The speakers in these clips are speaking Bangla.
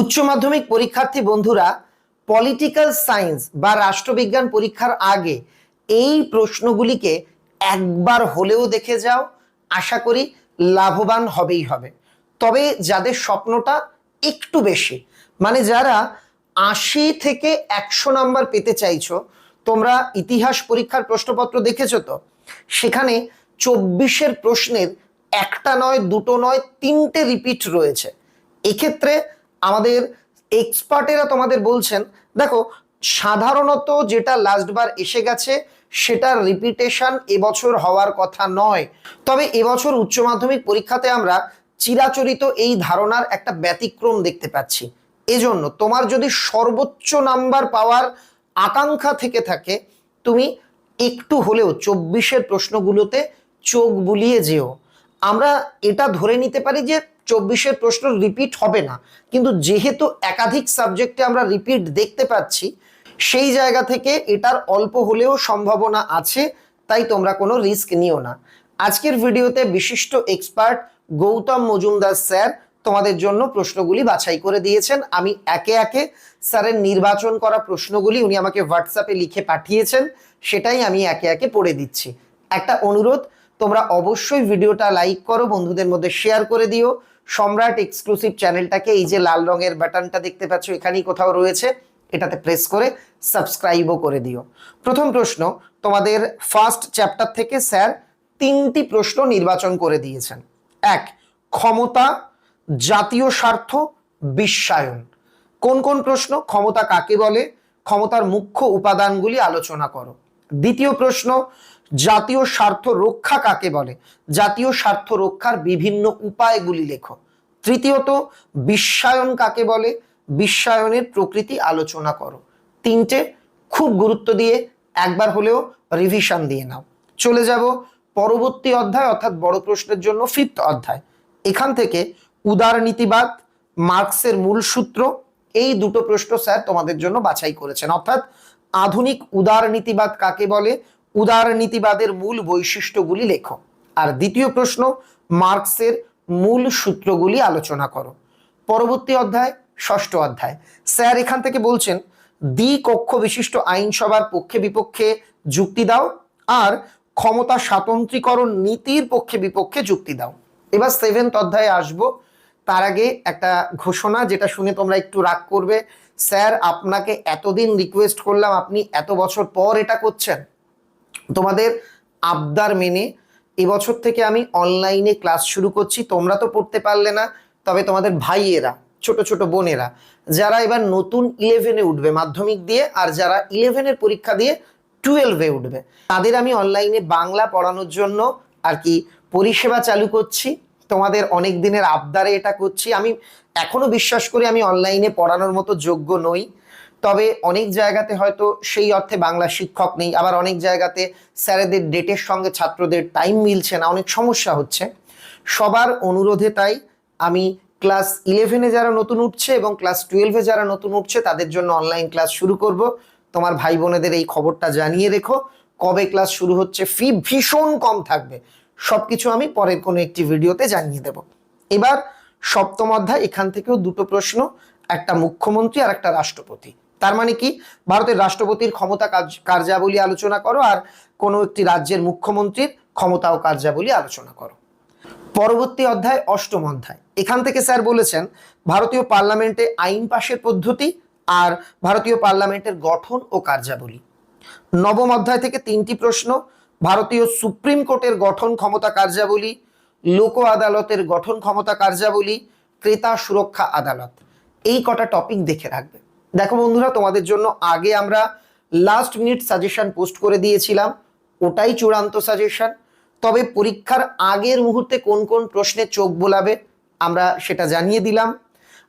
উচ্চ মাধ্যমিক পরীক্ষার্থী বন্ধুরা পলিটিক্যাল সায়েন্স বা রাষ্ট্রবিজ্ঞান পরীক্ষার আগে এই প্রশ্নগুলিকে একবার হলেও দেখে যাও। আশা করি লাভবান হবেই হবে। তবে যাদের স্বপ্নটা একটু বেশি মানে যারা আশি থেকে একশো নাম্বার পেতে চাইছো, তোমরা ইতিহাস পরীক্ষার প্রশ্নপত্র দেখেছ তো? সেখানে চব্বিশের প্রশ্নের একটা নয়, দুটো নয়, তিনটে রিপিট রয়েছে। এক্ষেত্রে আমাদের এক্সপার্টেরা তোমাদের বলছেন, দেখো, সাধারণত যেটা লাস্টবার এসে গেছে, সেটার রিপিটেশন এবছর হওয়ার কথা নয়। তবে এবছর উচ্চ মাধ্যমিক পরীক্ষাতে আমরা চিরাচরিত এই ধারণার একটা ব্যতিক্রম দেখতে পাচ্ছি। এজন্য তোমার যদি সর্বোচ্চ নাম্বার পাওয়ার আকাঙ্ক্ষা থেকে থাকে, তুমি একটু হলেও চব্বিশের প্রশ্নগুলোতে চোখ বুলিয়ে যেও। আমরা এটা ধরে নিতে পারি যে চব্বিশের প্রশ্ন রিপিট হবে না। কিন্তু যেহেতু একাধিক সাবজেক্টে আমরা রিপিট দেখতে পাচ্ছি, সেই জায়গা থেকে এটার অল্প হলেও সম্ভাবনা আছে, তাই তোমরা কোনো রিস্ক নিও না। আজকের ভিডিওতে বিশিষ্ট এক্সপার্ট গৌতম মজুমদার স্যার তোমাদের জন্য প্রশ্নগুলি বাছাই করে দিয়েছেন। আমি একে একে স্যারের নির্বাচন করা প্রশ্নগুলি উনি আমাকে হোয়াটসঅ্যাপে লিখে পাঠিয়েছেন, সেটাই আমি একে একে পড়ে দিচ্ছি। একটা অনুরোধ তোমরা অবশ্যই ভিডিওটা লাইক করো, বন্ধুদের মধ্যে শেয়ার করে দিও। সম্রাট এক্সক্লুসিভ চ্যানেলটাকে এই যে লাল রঙের বাটনটা দেখতে পাচ্ছ, এখানেই কোথাও রয়েছে, এটাতে প্রেস করে সাবস্ক্রাইবও করে দিও। প্রথম প্রশ্ন, তোমাদের ফার্স্ট চ্যাপ্টার থেকে স্যার তিনটি প্রশ্ন নির্বাচন করে দিয়েছেন। এক, ক্ষমতা, জাতীয় স্বার্থ, বিশ্বায়ন। কোন কোন প্রশ্ন, ক্ষমতা কাকে বলে? ক্ষমতার মুখ্য উপাদানগুলি আলোচনা করো। দ্বিতীয় প্রশ্ন, জাতীয় স্বার্থ রক্ষা কাকে বলে? জাতীয় স্বার্থ রক্ষার বিভিন্ন উপায়গুলি লেখো। তৃতীয়ত, বিশ্বায়ন কাকে বলে? বিশ্বায়নের প্রকৃতি আলোচনা করো। তিনটে, খুব গুরুত্ব দিয়ে একবার হলেও রিভিশন দিয়ে নাও। চলে যাব পরবর্তী অধ্যায়, অর্থাৎ বড় প্রশ্নের জন্য ফিফথ অধ্যায়। এখান থেকে উদারনীতিবাদ মার্কসের মূল সূত্র, এই দুটো প্রশ্ন স্যার তোমাদের জন্য বাছাই করেছেন। অর্থাৎ আধুনিক উদারনীতিবাদ কাকে বলে? উদারনীতিবাদের মূল বৈশিষ্ট্যগুলি লেখো। আর দ্বিতীয় প্রশ্ন, মার্কসের মূল সূত্রগুলি আলোচনা করো। পরবর্তী অধ্যায়, ষষ্ঠ অধ্যায়। স্যার এখান থেকে বলছেন দ্বি কক্ষ বিশিষ্ট আইনসভার পক্ষে বিপক্ষে যুক্তি দাও, আর ক্ষমতা স্বাতন্ত্রীকরণ নীতির পক্ষে বিপক্ষে যুক্তি দাও। এবার সেভেন্থ অধ্যায়ে আসব। তার আগে একটা ঘোষণা যেটা শুনে তোমরা একটু রাগ করবে। স্যার, আপনাকে এতদিন রিকোয়েস্ট করলাম, আপনি এত বছর পর এটা করছেন। তোমাদের আবদার মেনে এবছর থেকে আমি অনলাইনে ক্লাস শুরু করছি। তোমরা তো পড়তে পারলে না, তবে তোমাদের ভাইয়েরা, ছোট ছোট বোনেরা, যারা এবার নতুন ইলেভেনে উঠবে মাধ্যমিক দিয়ে আর যারা ইলেভেনের পরীক্ষা দিয়ে টুয়েলভে উঠবে। তাদের আমি অনলাইনে বাংলা পড়ানোর জন্য আর কি পরিষেবা চালু করছি। তোমাদের অনেক দিনের আবদারে এটা করছি। আমি এখনও বিশ্বাস করি আমি অনলাইনে পড়ানোর মতো যোগ্য নই। তবে অনেক জায়গাতে হয়তো সেই অর্থে বাংলা শিক্ষক নেই। আবার অনেক জায়গাতে স্যারেদের ডেটের সঙ্গে ছাত্রদের টাইম মিলছে না। অনেক সমস্যা হচ্ছে। সবার অনুরোধে তাই আমি ক্লাস ইলেভেনে যারা নতুন উঠছে এবং ক্লাস টুয়েলভে যারা নতুন উঠছে, তাদের জন্য অনলাইন ক্লাস শুরু করব। তোমার ভাই বোনেদের এই খবরটা জানিয়ে রেখো। কবে ক্লাস শুরু হচ্ছে? ফি ভীষণ কম থাকবে। সবকিছু আমি পরের কোনো একটি ভিডিওতে জানিয়ে দেব। এবার সপ্তম অধ্যায়, এখান থেকেও দুটো প্রশ্ন, একটা মুখ্যমন্ত্রী আর একটা রাষ্ট্রপতি। তার মানে কি? ভারতের রাষ্ট্রপতির ক্ষমতা কার্যাবলী আলোচনা করো আর কোনো একটি রাজ্যের মুখ্যমন্ত্রীর ক্ষমতা ও কার্যাবলী আলোচনা করো। পরবর্তী অধ্যায়, অষ্টম অধ্যায়। এখান থেকে স্যার বলেছেন, ভারতীয় পার্লামেন্টে আইন পাশের পদ্ধতি আর ভারতীয় পার্লামেন্টের গঠন ও কার্যাবলী। নবম অধ্যায় থেকে তিনটি প্রশ্ন ভারতীয় সুপ্রিম কোর্টের গঠন ক্ষমতা কার্যাবলী, লোক আদালতের গঠন ক্ষমতা কার্যাবলী, ক্রেতা সুরক্ষা আদালত। এই কটা টপিক দেখে রাখবে। দেখো বন্ধুরা, তোমাদের জন্য আগে আমরা লাস্ট মিনিট সাজেশন পোস্ট করে দিয়েছিলাম। ওটাই চূড়ান্ত সাজেশন তবে পরীক্ষার আগের মুহূর্তে কোন কোন প্রশ্নে চোখ বোলাবে, আমরা সেটা জানিয়ে দিলাম।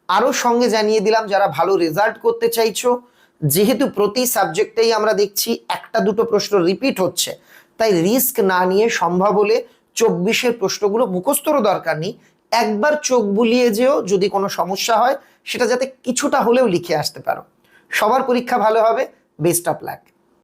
আরও সঙ্গে জানিয়ে দিলাম, যারা ভালো রেজাল্ট করতে চাইছো, যেহেতু প্রতি সাবজেক্টেই আমরা দেখছি একটা দুটো প্রশ্ন রিপিট হচ্ছে। তাই রিস্ক না নিয়ে সম্ভব হলে চব্বিশের প্রশ্নগুলো মুখস্থরও দরকার নেই। একবার চোখ বুলিয়ে যেও যদি কোনো সমস্যা হয়, সেটা যাতে কিছুটা হলেও লিখে আসতে পারো। সবার পরীক্ষা ভালো হবে। Best of luck.